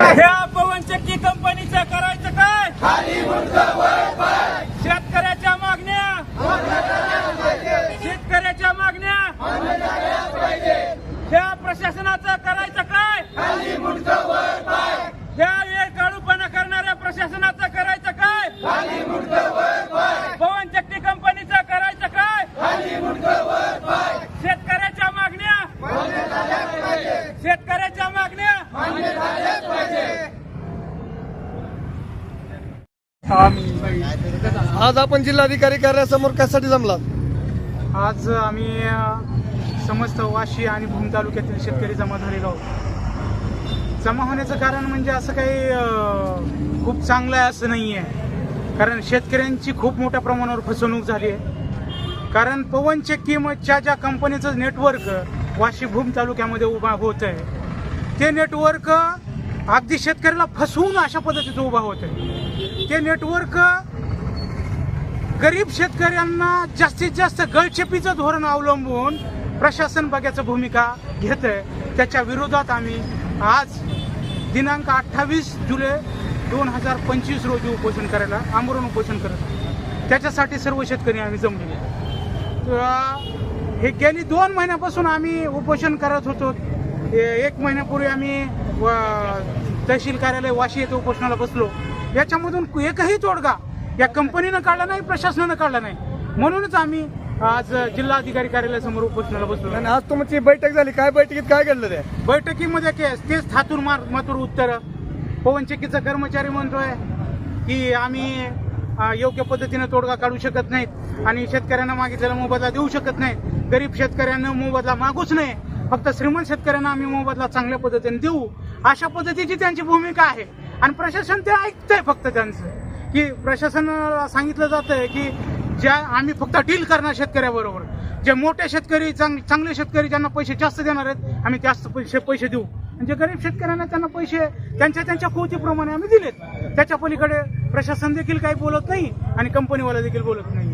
ह्या पवनचक्की कंपनीचं करायचं काय? शेतकऱ्याच्या मागण्या. शेतकऱ्याच्या मागण्या. ह्या प्रशासनाचं करायचं काय? ह्या वेळ करणाऱ्या प्रशासनाचं करायचं काय? पवनचक्की कंपनीचं करायचं काय? शेतकऱ्याच्या मागण्या. शेतकऱ्याच्या मागण्या. आज आपण जिल्हाधिकारी कार्यासमोर कशासाठी जमला आज आम्ही समस्त वाशी आणि भूम तालुक्यातील शेतकरी जमा झालेलो आहोत. जमा होण्याचं कारण म्हणजे असं काही खूप चांगलं आहे असं नाही आहे. कारण शेतकऱ्यांची खूप मोठ्या प्रमाणावर फसवणूक झाली आहे. कारण पवन चक्कीच्या ज्या कंपनीचं नेटवर्क वाशी भूम तालुक्यामध्ये उभा होत आहे ते नेटवर्क अगदी शेतकऱ्याला फसवून अशा पद्धतीचं उभा होत आहे. ते नेटवर्क गरीब शेतकऱ्यांना जास्तीत जास्त गळचेपीचं धोरण अवलंबून प्रशासन बघ्याचं भूमिका घेत आहे. त्याच्या विरोधात आम्ही आज दिनांक अठ्ठावीस जुलै दोन हजार पंचवीस रोजी उपोषण करायला आमरण उपोषण करत आहोत. त्याच्यासाठी सर्व शेतकरी आम्ही जमलेले हे गेली दोन महिन्यापासून आम्ही उपोषण करत होतो. एक महिन्यापूर्वी आम्ही व- तहसील कार्यालय वाशी येथे उपोषणाला बसलो. याच्यामधून एकही तोडगा या कंपनीनं काढला नाही प्रशासनानं काढला नाही. म्हणूनच आम्ही आज जिल्हाधिकारी कार्यालयासमोर उपोषणाला बसलो. आणि आज तुमची बैठक झाली. काय बैठकीत काय घडलं ते? बैठकीमध्ये केस तेच थातूर मार मातूर उत्तर. पवनचक्कीचा कर्मचारी म्हणतोय की आम्ही योग्य पद्धतीने तोडगा काढू शकत नाहीत. आणि शेतकऱ्यांना मागितलेला मोबदला देऊ शकत नाहीत. गरीब शेतकऱ्यांना मोबदला मागूच नाही फक्त श्रीमंत शेतकऱ्यांना आम्ही मोबदला चांगल्या पद्धतीने देऊ. अशा पद्धतीची त्यांची भूमिका आहे. आणि प्रशासन ते ऐकतंय फक्त त्यांचं. की प्रशासनाला सांगितलं जातंय की ज्या आम्ही फक्त डील करणार शेतकऱ्याबरोबर जे मोठे शेतकरी चांग- चांगले शेतकरी ज्यांना पैसे जास्त देणार आहेत आम्ही जास्त पैसे पैसे देऊ. आणि जे गरीब शेतकऱ्यांना त्यांना पैसे त्यांच्या त्यांच्या कुवतीप्रमाणे आम्ही दिलेत. त्याच्या पलीकडे प्रशासन देखील काही बोलत नाही आणि कंपनीवाला देखील बोलत नाही.